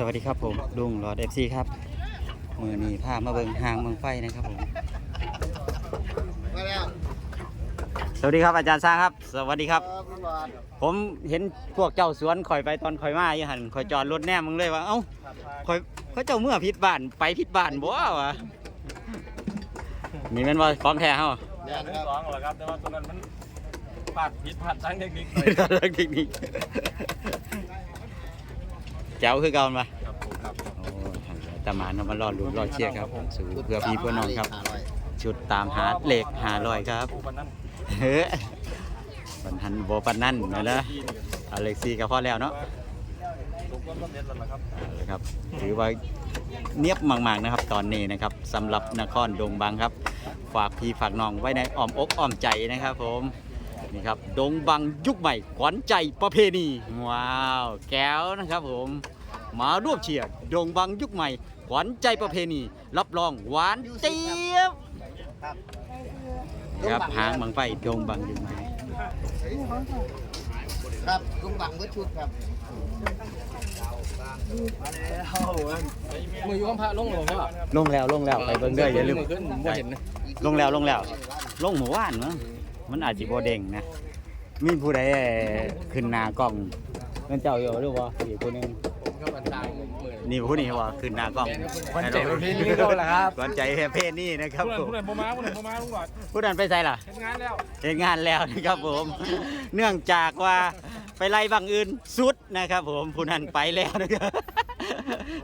สวัสดีครับผมลุงหลอดเอฟซีครับ มือนี้พามาเบิ่งหางเมืองไฟนะครับผมมาแล้วสวัสดีครับอาจารย์สร้างครับ สวัสดีครับเออคุณบอลผมเห็นพวกเจ้าสวนข่อยไปตอนข่อยมาอยู่หันข่อยจอดรถแนมมึงเลยว่าเอ้าข่อยเขาเจ้าเมื่อผิดบ้านไปผิดบ้านบ่วะนี่แม่นว่าของแท้เฮาเนี่ยหนึ่คงรับสองเหรอครับแต่ว่าตัวนั้นมันพลาดผิดพลาดทางเทคนิคหน่อยเรื่องเทคนิค แจ๋วคือเก่ามาครับผมครับโอ้ทางตามานเอามารอดลุ้นรอดเชียร์ครับสู่เพื่อพี่เพื่อน้องครับ ชุดตามหาเหล็กหาลอยครับผู้คนนั้นเฮ้ยปันหันโบปันนั่นนะนะอเล็กซี่ก็พอแล้วเนาะทุกคนก็เด็ดแล้วล่ะครับเอาละครับถือว่าเนียบมากๆนะครับ ตอนนี้นะครับสำหรับนครดงบังครับ ฝากพี่ฝากน้องไว้ในอ้อมอกอ้อมใจนะครับผม นี่ครับดงบังยุคใหม่ขวัญใจประเพณีว้าวแก้วนะครับผมมาร่วมเชียร์ดงบังยุคใหม่ขวัญใจประเพณี รับรองหวานเจี๊ยบครับหางบังไฟดงบังยุคใหม่ครับลุงบังเบิดชุดครับมืออยู่ข้างพระลงหลวงพ่อลงแล้วลงแล้วไปเบิ่งเด้ออย่าลืมขึ้นบ่เห็นนะลงแล้วลงแล้วลงหมู่บ้านมั้ง มันอาจจะบ่เด้งนะ มีผู้ใดขึ้นหน้ากล้องเงินเจ้าอยู่หรือบ่อีกคนนึงก็บันทางมือนี่ผู้นี้ว่าขึ้นหน้ากล้องขวัญใจประเพณีเราล่ะครับขวัญใจประเพณีนะครับผู้นั้นผมผู้นั้นบ่มาผู้นั้นบ่มาลุงหลอดผู้นั้นไปใส่ล่ะเฮ็ดงานแล้วเห็นงานแล้วนะครับผม เนื่องจากว่าไปไล่บางอื่นสุดนะครับ ผมผู้นั้นไปแล้วนะครับ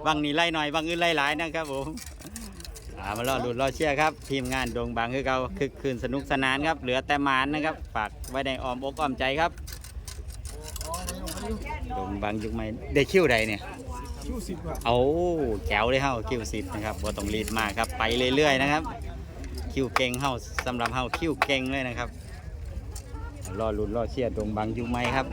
บางนี่ไล่หน่อยบางอื่นไล่หลายนะครับผมอ่ามารอดูรอเชียร์ครับ ทีมงานดงบางคือเราคึกคืนสนุกสนานครับ เหลือแต่หมานนะครับฝากไว้ในอ้อมอกอ้อมใจครับดงบางยุคใหม่ได้คิวใดเนี่ยคิวสิบอะเอาแก้วเลยเฮาคิวสิบนะครับบ่ต้องรีบมากครับไปเรื่อยๆนะครับ คิวเก่งเฮาสำหรับเฮาคิวเก่งเลยนะครับรอลุ้นรอเชียร์ดงบางยุคใหม่ครับ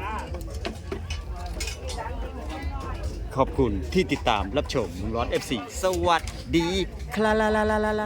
ขอบคุณที่ติดตามรับชมร้อน FC สวัสดีคลาลาลาลาลา